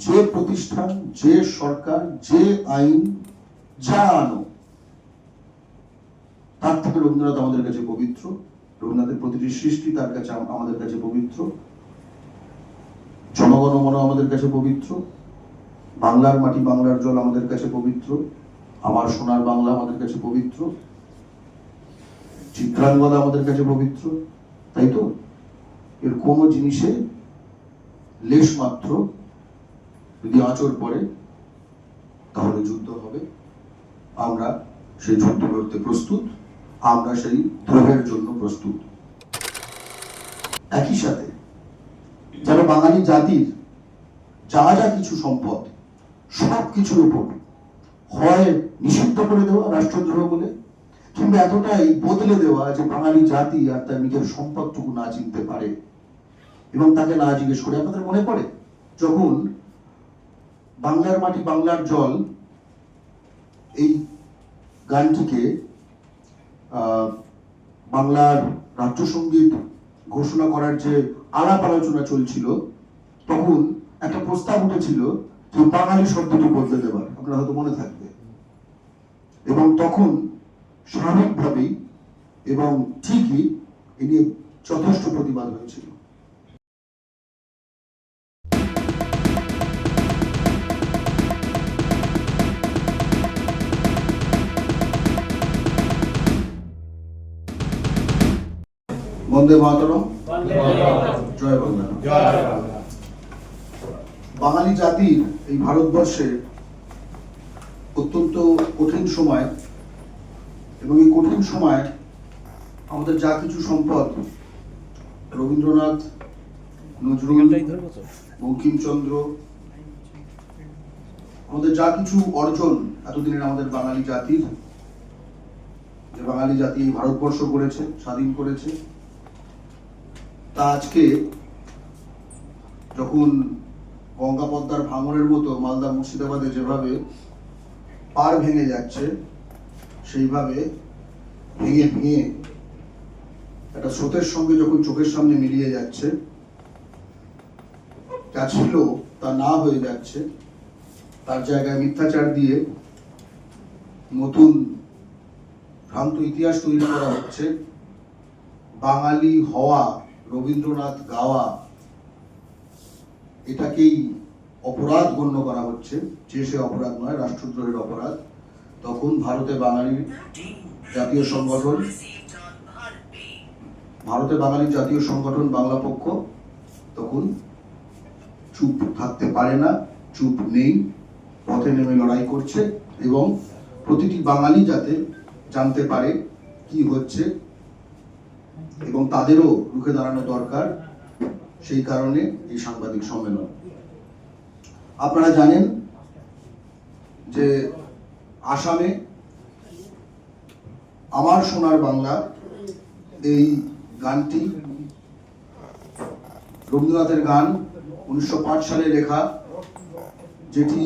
যে প্রতিষ্ঠান, যে সরকার, যে আইন যা আনো, তার থেকে রবীন্দ্রনাথ আমাদের কাছে পবিত্র। রবীন্দ্রনাথের প্রতিটি সৃষ্টি তার কাছে আমাদের কাছে পবিত্র। জনগণমন আমাদের কাছে পবিত্র। বাংলার মাটি বাংলার জল আমাদের কাছে পবিত্র। আমার সোনার বাংলা আমাদের কাছে পবিত্র। চিত্রাঙ্গদা আমাদের কাছে পবিত্র। তাই তো? এর কোনো জিনিসে লেশ মাত্র। যদি আঁচড় পড়ে, তাহলে যুদ্ধ হবে। আমরা সেই যুদ্ধ করতে প্রস্তুত, আমরা সেই দ্রোহের জন্য প্রস্তুত। একই সাথে, যেন বাঙালি জাতির যা যা কিছু সম্পদ, সব কিছুর উপর হয় নিষিদ্ধ করে দেওয়া, রাষ্ট্রদ্রোহ বলে, কিংবা এতটাই বদলে দেওয়া যে বাঙালি জাতি আর তার নিজের সম্পদটুকু না চিনতে পারে এবং তাকে না জিজ্ঞেস করে। আপনাদের মনে পড়ে, যখন বাংলার মাটি, বাংলার জল, এই গানটিকে বাংলার রাজ্য সংগীত ঘোষণা করার যে আলাপ আলোচনা চলছিল, তখন একটা প্রস্তাব উঠেছিল যে বাঙালি শব্দটি বদলে দেবার, আপনার হয়তো মনে থাকবে। এবং তখন স্বাভাবিকভাবেই এবং ঠিকই এ নিয়ে যথেষ্ট প্রতিবাদ হয়েছিল। বন্দে মাতরম। জয় বাংলা বাঙালি জাতির এই ভারতবর্ষে অত্যন্ত কঠিন সময় এবং এই কঠিন সময় আমাদের যা কিছু সম্পদ রবীন্দ্রনাথ নজরুল বঙ্কিমচন্দ্র আমাদের যা কিছু অর্জন এতদিনের আমাদের বাঙালি জাতির যে বাঙালি জাতি এই ভারতবর্ষ করেছে স্বাধীন করেছে। তা আজকে যখন গঙ্গা পদ্মার ভাঙনের মতো মালদা মুর্শিদাবাদে যেভাবে পার ভেঙে যাচ্ছে, সেইভাবে ভেঙে ভেঙে একটা স্রোতের সঙ্গে যখন চোখের সামনে মিলিয়ে যাচ্ছে, যা ছিল তা না হয়ে যাচ্ছে, তার জায়গায় মিথ্যাচার দিয়ে নতুন ভ্রান্ত ইতিহাস তৈরি করা হচ্ছে। বাঙালি হওয়া রবীন্দ্রনাথ গাওয়া এটাকেই অপরাধ গণ্য করা হচ্ছে। যে সে অপরাধ নয়, রাষ্ট্রদ্রোহের অপরাধ। তখন ভারতে বাঙালির জাতীয় সংগঠন ভারতে বাঙালির জাতীয় সংগঠন বাংলা পক্ষ তখন চুপ থাকতে পারে না, চুপ নেই, পথে নেমে লড়াই করছে এবং প্রতিটি বাঙালি যাতে জানতে পারে কি হচ্ছে এবং তাদেরও রুখে দাঁড়ানো দরকার সেই কারণে এই সাংবাদিক সম্মেলন। আপনারা জানেন যে আসামে আমার সোনার বাংলা এই গানটি রবীন্দ্রনাথের গান উনিশশো পাঁচ সালে লেখা, যেটি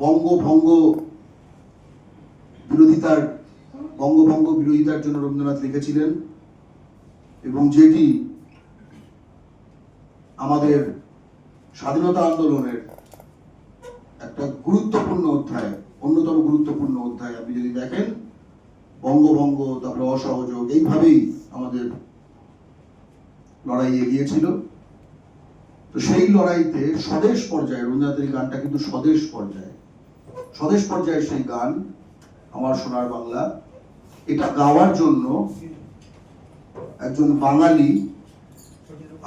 বঙ্গভঙ্গ বিরোধিতার বঙ্গভঙ্গ বিরোধিতার জন্য রবীন্দ্রনাথ লিখেছিলেন। এবং যেটি আমাদের স্বাধীনতা আন্দোলনের একটা গুরুত্বপূর্ণ অধ্যায়, অন্যতম গুরুত্বপূর্ণ অধ্যায় আপনি যদি দেখেন, বঙ্গভঙ্গ, তারপরে অসহযোগ, এইভাবেই আমাদের লড়াই এগিয়েছিল তো সেই লড়াইতে স্বদেশ পর্যায়ে, রবীন্দ্রনাথের গানটা কিন্তু স্বদেশ পর্যায়ে। স্বদেশ পর্যায়ে সেই গান, আমার সোনার বাংলা, এটা গাওয়ার জন্য একজন বাঙালি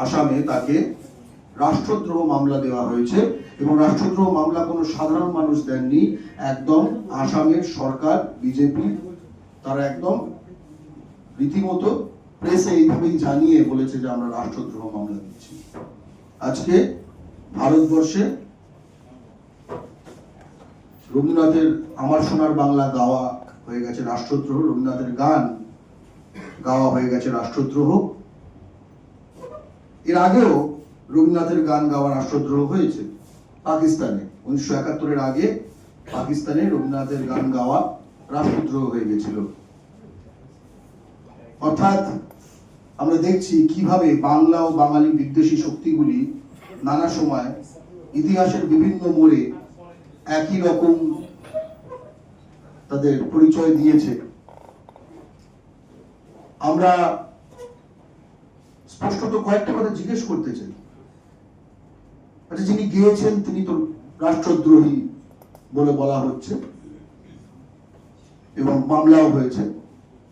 আসামে তাকে রাষ্ট্রদ্রোহ মামলা দেওয়া হয়েছে এবং রাষ্ট্রদ্রোহ মামলা কোনো সাধারণ মানুষ দেননি। একদম আসামের সরকার, বিজেপি, তারা একদম রীতিমতো প্রেসে এইভাবেই জানিয়ে বলেছে যে আমরা রাষ্ট্রদ্রোহ মামলা দিচ্ছি। আজকে ভারতবর্ষে রবীন্দ্রনাথের আমার সোনার বাংলা গাওয়া হয়ে গেছে রাষ্ট্রদ্রোহ, রবীন্দ্রনাথের গান গাওয়া হয়ে গেছে রাষ্ট্রদ্রোহ। এর আগেও রবীন্দ্রনাথের গান গাওয়া রাষ্ট্রদ্রোহ হয়েছে পাকিস্তানে। উনিশশো একাত্তরের আগে পাকিস্তানে রবীন্দ্রনাথের গান গাওয়া রাষ্ট্রদ্রোহ হয়ে গেছিল। অর্থাৎ আমরা দেখছি কীভাবে বাংলা ও বাঙালি বিদ্বেষী শক্তিগুলি নানা সময় ইতিহাসের বিভিন্ন মোড়ে একই রকম তাদের পরিচয় দিয়েছে। আমরা স্পষ্টত কয়েকটা কথা জিজ্ঞেস করতে চাই। আচ্ছা যিনি গিয়েছেন, তিনি তো রাষ্ট্রদ্রোহী বলে বলা হচ্ছে এবং মামলাও হয়েছে।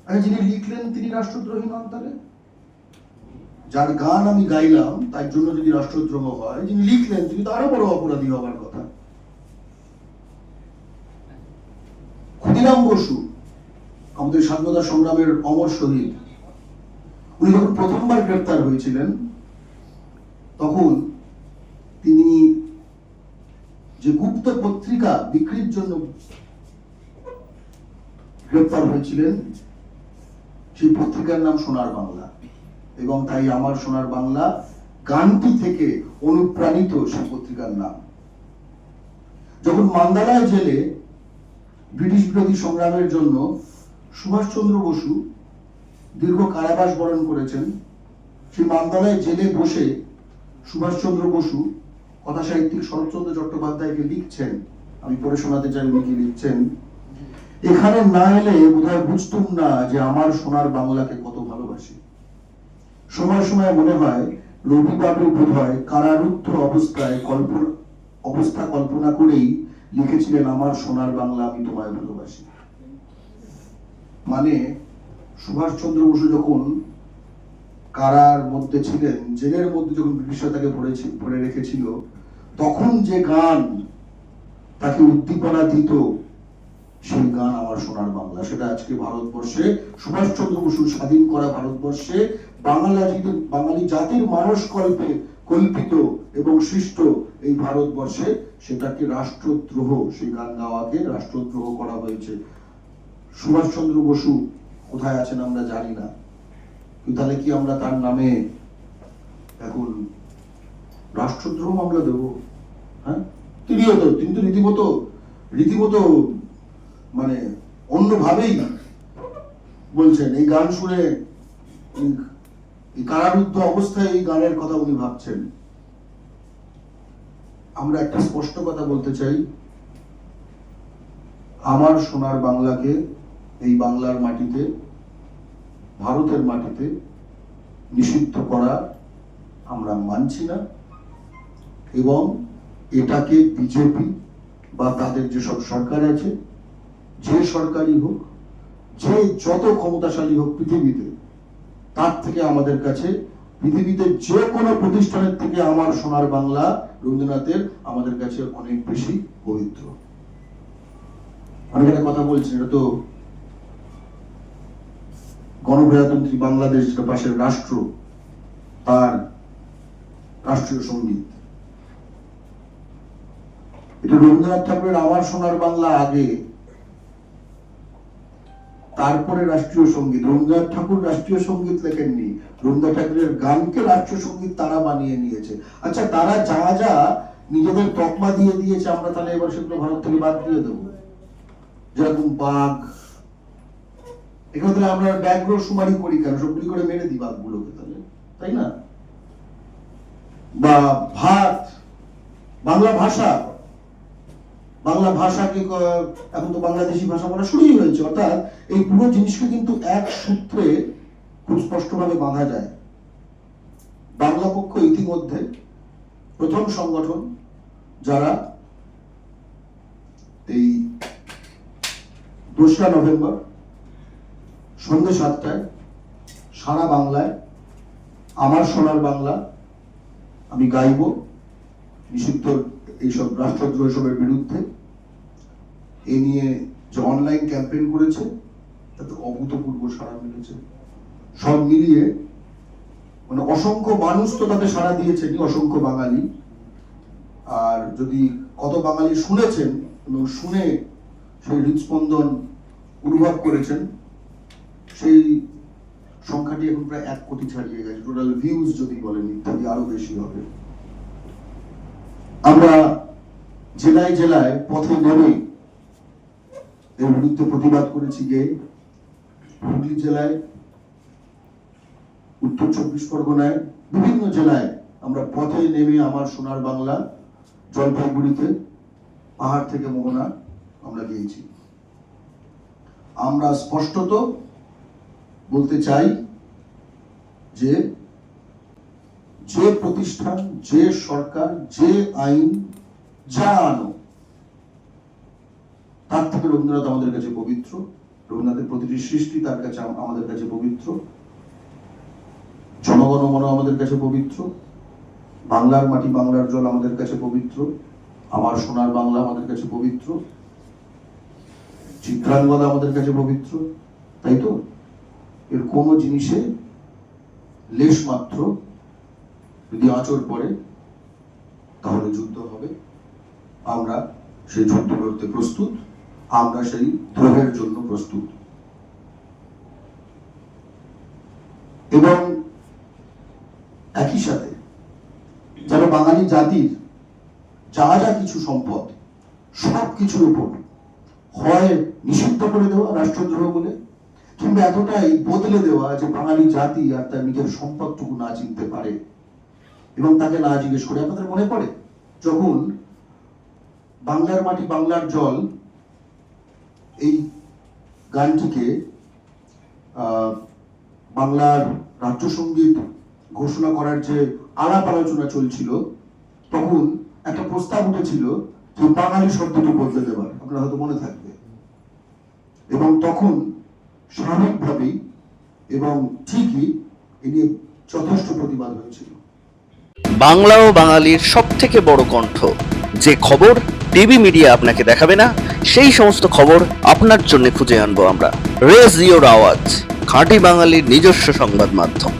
আচ্ছা যিনি লিখলেন, তিনি রাষ্ট্রদ্রোহী নন তাহলে? যার গান আমি গাইলাম, তার জন্য যদি রাষ্ট্রদ্রোহ হয়, যিনি লিখলেন, তিনি তো আরও বড় অপরাধী হবার কথা। ক্ষুদিরাম বসু আমাদের স্বাধীনতা সংগ্রামের অমর শহীদ। উনি যখন প্রথমবার গ্রেপ্তার হয়েছিলেন, তখন তিনি যে গুপ্ত পত্রিকা বিক্রির জন্য গ্রেপ্তার হয়েছিলেন, সেই পত্রিকার নাম সোনার বাংলা। এবং তাই আমার সোনার বাংলা গানটি থেকে অনুপ্রাণিত সেই পত্রিকার নাম। যখন মান্দালায় জেলে ব্রিটিশ বিরোধী সংগ্রামের জন্য সুভাষচন্দ্র বসু দীর্ঘ কারাবাস বরণ করেছেন। সেই মান্দালায় জেলে বসে সুভাষচন্দ্র বসু কথা সাহিত্যিক শরৎচন্দ্র চট্টোপাধ্যায়কে লিখছেন। আমি পড়ে শোনাতে চাই উনি কি লিখছেন। এখানে না এলে বোধহয় বুঝতুম না যে আমার সোনার বাংলাকে কত ভালোবাসি। সময় সময় মনে হয় রবিবাবু বোধ হয় কারারুদ্ধ অবস্থায় কল্পনা অবস্থা কল্পনা করেই লিখেছিলেন, আমার সোনার বাংলা আমি তোমায় ভালোবাসি। মানে সুভাষচন্দ্র বসু যখন কারার মধ্যে ছিলেন, জেলের মধ্যে যখন ব্রিটিশরা তাকে ভরেছি, ভরে রেখেছিল, তখন যে গান তাকে উদ্দীপনা দিত সেই গান আমার সোনার বাংলা। সেটা আজকে ভারতবর্ষে, সুভাষচন্দ্র বসুর স্বাধীন করা ভারতবর্ষে বাংলা বাঙালি জাতির মানস কল্পে কল্পিত এবং সৃষ্ট এই ভারতবর্ষে, সেটাকে রাষ্ট্রদ্রোহ, সেই গান গাওয়াকে রাষ্ট্রদ্রোহ করা হয়েছে। সুভাষচন্দ্র বসু কোথায় আছেন আমরা জানি না। তাহলে কি আমরা তার নামে এখন রাষ্ট্রদ্রোহ মামলা দেব? হ্যাঁ? তিনিও তো তিনি তো রীতিমতো রীতিমতো মানে অন্যভাবেই বলছেন। এই গান শুনে কারারুদ্ধ অবস্থায় এই গানের কথা উনি ভাবছেন। আমরা একটা স্পষ্ট কথা বলতে চাই। আমার সোনার বাংলাকে এই বাংলার মাটিতে, ভারতের মাটিতে নিষিদ্ধ করা আমরা মানছি না। এবং এটাকে বিজেপি বা তাদের যেসব সরকার আছে, যে সরকারই হোক, যে যত ক্ষমতাশালী হোক পৃথিবীতে, তার থেকে আমাদের কাছে পৃথিবীতে যে কোনো প্রতিষ্ঠানের থেকে আমার সোনার বাংলা রবীন্দ্রনাথের আমাদের কাছে অনেক বেশি পবিত্র। আমি কথা বলছি এটা তো গণপ্রজাতন্ত্রী বাংলাদেশ যেটা পাশের রাষ্ট্র, তার রাষ্ট্রীয় সংগীত। এটা রবীন্দ্রনাথ ঠাকুরের আমার সোনার বাংলা আগে, তারপরে রাষ্ট্রীয় সংগীত। রবীন্দ্রনাথ ঠাকুর রাষ্ট্রীয় সংগীত লেখেননি। রবীন্দ্রনাথ ঠাকুরের গানকে রাষ্ট্রীয় সংগীত তারা বানিয়ে নিয়েছে। আচ্ছা তারা যা যা নিজেদের তকমা দিয়ে দিয়েছে, আমরা তাহলে এবার সেগুলো ভারত থেকে বাদ দিয়ে দেবো। যেরকম বাঘ এখানে তাহলে আমরা ব্যাঘ্র সুমারি করি কেন? সবগুলি করে মেরে দিই বাঘগুলোকে তাহলে, তাই না? বা ভাত, বাংলা ভাষা। বাংলা ভাষাকে এখন তো বাংলাদেশি ভাষা বলা শুরুই হয়েছে, অর্থাৎ এই পুরো জিনিসকে কিন্তু এক সূত্রে খুব স্পষ্টভাবে বাঁধা যায়। বাংলা পক্ষ ইতিমধ্যে প্রথম সংগঠন যারা এই দোসরা নভেম্বর সন্ধ্যে সাতটায় সারা বাংলায়, আমার সোনার বাংলা আমি গাইব, নিষিদ্ধ এইসব রাষ্ট্রদ্রোহ এসবের বিরুদ্ধে। এ নিয়ে যে অনলাইন ক্যাম্পেইন করেছে, তাতে অভূতপূর্ব সাড়া মিলেছে। সব মিলিয়ে মানে অসংখ্য মানুষ তো তাতে সাড়া দিয়েছেন অসংখ্য বাঙালি। আর যদি কত বাঙালি শুনেছেন এবং শুনে সেই হৃদস্পন্দন অনুভব করেছেন সেই সংখ্যাটি এখন প্রায় এক কোটি ছাড়িয়ে গেছে। টোটাল ভিউজ যদি বলেন ইত্যাদি আরও বেশি হবে। আমরা জেলায় জেলায় পথে নেমে এর বিরুদ্ধে প্রতিবাদ করেছি যে হুগলি জেলায়, উত্তর চব্বিশ পরগনায়, বিভিন্ন জেলায় আমরা পথে নেমে আমার সোনার বাংলা জলপাইগুড়িতে, পাহাড় থেকে মোহনা আমরা গিয়েছি। আমরা স্পষ্টত বলতে চাই যে যে প্রতিষ্ঠান, যে সরকার, যে আইন যা আনো, তার থেকে রবীন্দ্রনাথ আমাদের কাছে পবিত্র। রবীন্দ্রনাথের প্রতিটি সৃষ্টি তার কাছে আমাদের কাছে পবিত্র। জনগণমন আমাদের কাছে পবিত্র। বাংলার মাটি বাংলার জল আমাদের কাছে পবিত্র। আমার সোনার বাংলা আমাদের কাছে পবিত্র। চিত্রাঙ্গদা আমাদের কাছে পবিত্র। তাই তো? এর কোনো জিনিসে লেশ মাত্র যদি আঁচড় পড়ে, তাহলে যুদ্ধ হবে। আমরা সেই যুদ্ধ করতে প্রস্তুত, আমরা সেই দ্রোহের জন্য প্রস্তুত। এবং একই সাথে যেন বাঙালি জাতির যা যা কিছু সম্পদ সব কিছুর উপর হয় নিষিদ্ধ করে দেওয়া, রাষ্ট্রদ্রোহ বলে কিংবা এতটাই বদলে দেওয়া যে বাঙালি জাতি আর তার নিজের সম্পদটুকু না চিনতে পারে এবং তাকে না জিজ্ঞেস করে, আপনাদের মনে পড়ে? যখন বাংলার মাটি, বাংলার জল এই গানটিকে বাংলার রাজ্য সংগীত ঘোষণা করার যে আলাপ আলোচনা চলছিল, তখন একটা প্রস্তাব উঠেছিল যে বাঙালি শব্দটি বদলে দেবার। আপনার হয়তো মনে থাকবে। এবং তখন স্বাভাবিকভাবেই এবং ঠিকই এ নিয়ে যথেষ্ট প্রতিবাদ হয়েছিল। বাংলা ও বাঙালির সব থেকে বড় কণ্ঠ। যে খবর টিভি মিডিয়া আপনাকে দেখাবে না, সেই সমস্ত খবর আপনার জন্য খুঁজে আনব আমরা। রেজিওর আওয়াজ, খাঁটি বাঙালির নিজস্ব সংবাদ মাধ্যম।